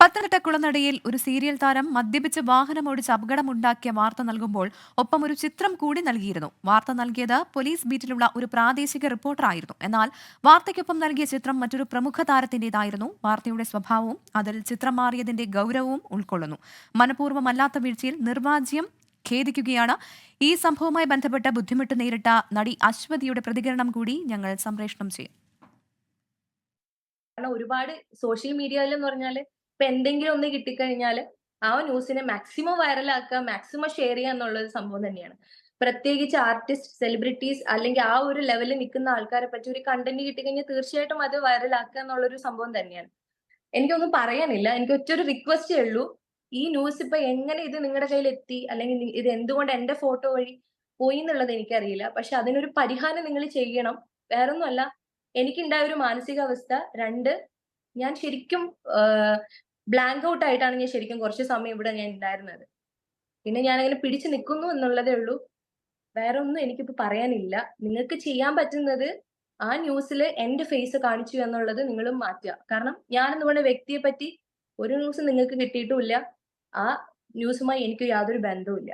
പത്തനംതിട്ട കുളനടയിൽ ഒരു സീരിയൽ താരം മദ്യപിച്ച് വാഹനമോടിച്ച് അപകടമുണ്ടാക്കിയ വാർത്ത നൽകുമ്പോൾ ഒപ്പം ഒരു ചിത്രം കൂടി നൽകിയിരുന്നു. വാർത്ത നൽകിയത് പോലീസ് ബീറ്റിലുള്ള ഒരു പ്രാദേശിക റിപ്പോർട്ടറായിരുന്നു. എന്നാൽ വാർത്തയ്ക്കൊപ്പം നൽകിയ ചിത്രം മറ്റൊരു പ്രമുഖ താരത്തിന്റേതായിരുന്നു വാർത്തയുടെ സ്വഭാവവും അതിൽ ചിത്രം മാറിയതിന്റെ ഗൗരവവും ഉൾക്കൊള്ളുന്നു. മനഃപൂർവമല്ലാത്ത വീഴ്ചയിൽ നിർവാജ്യം ഖേദിക്കുകയാണ്. ഈ സംഭവവുമായി ബന്ധപ്പെട്ട് ബുദ്ധിമുട്ട് നേരിട്ട നടി അശ്വതിയുടെ പ്രതികരണം കൂടി ഞങ്ങൾ സംപ്രേഷണം ചെയ്യും. കാരണം ഒരുപാട് സോഷ്യൽ മീഡിയയിൽ എന്ന് പറഞ്ഞാൽ ഇപ്പൊ എന്തെങ്കിലും ഒന്ന് കിട്ടിക്കഴിഞ്ഞാൽ ആ ന്യൂസിനെ മാക്സിമം വൈറലാക്കുക മാക്സിമം ഷെയർ ചെയ്യുക എന്നുള്ള ഒരു സംഭവം തന്നെയാണ്. പ്രത്യേകിച്ച് ആർട്ടിസ്റ്റ് സെലിബ്രിറ്റീസ് അല്ലെങ്കിൽ ആ ഒരു ലെവലിൽ നിൽക്കുന്ന ആൾക്കാരെ പറ്റി ഒരു കണ്ടന്റ് കിട്ടിക്കഴിഞ്ഞാൽ തീർച്ചയായിട്ടും അത് വൈറലാക്കുക എന്നുള്ളൊരു സംഭവം തന്നെയാണ്. എനിക്കൊന്നും പറയാനില്ല. എനിക്ക് ഒറ്റൊരു റിക്വസ്റ്റേ ഉള്ളൂ. ഈ ന്യൂസ് ഇപ്പൊ എങ്ങനെ ഇത് നിങ്ങളുടെ കയ്യിൽ എത്തി? അല്ലെങ്കിൽ ഇത് എന്തുകൊണ്ട് എന്റെ ഫോട്ടോ വഴി പോയി എന്നുള്ളത് എനിക്കറിയില്ല. പക്ഷെ അതിനൊരു പരിഹാരം നിങ്ങൾ ചെയ്യണം. വേറൊന്നുമല്ല എനിക്കുണ്ടായ ഒരു മാനസികാവസ്ഥ. രണ്ട് ഞാൻ ശരിക്കും ബ്ലാങ്ക് ഔട്ട് ആയിട്ടാണ് ഞാൻ ശരിക്കും കുറച്ച് സമയം ഇവിടെ ഞാൻ ഉണ്ടായിരുന്നത്. പിന്നെ ഞാൻ അങ്ങനെ പിടിച്ചു നിൽക്കുന്നു എന്നുള്ളതേ ഉള്ളൂ. വേറെ ഒന്നും എനിക്കിപ്പോ പറയാനില്ല. നിങ്ങൾക്ക് ചെയ്യാൻ പറ്റുന്നത് ആ ന്യൂസിൽ എന്റെ ഫേസ് കാണിച്ചു എന്നുള്ളത് നിങ്ങളും മാറ്റുക. കാരണം ഞാൻ എന്ന് പറഞ്ഞ വ്യക്തിയെ പറ്റി ഒരു ന്യൂസ് നിങ്ങൾക്ക് കിട്ടിയിട്ടുമില്ല. ആ ന്യൂസുമായി എനിക്ക് യാതൊരു ബന്ധവുമില്ല.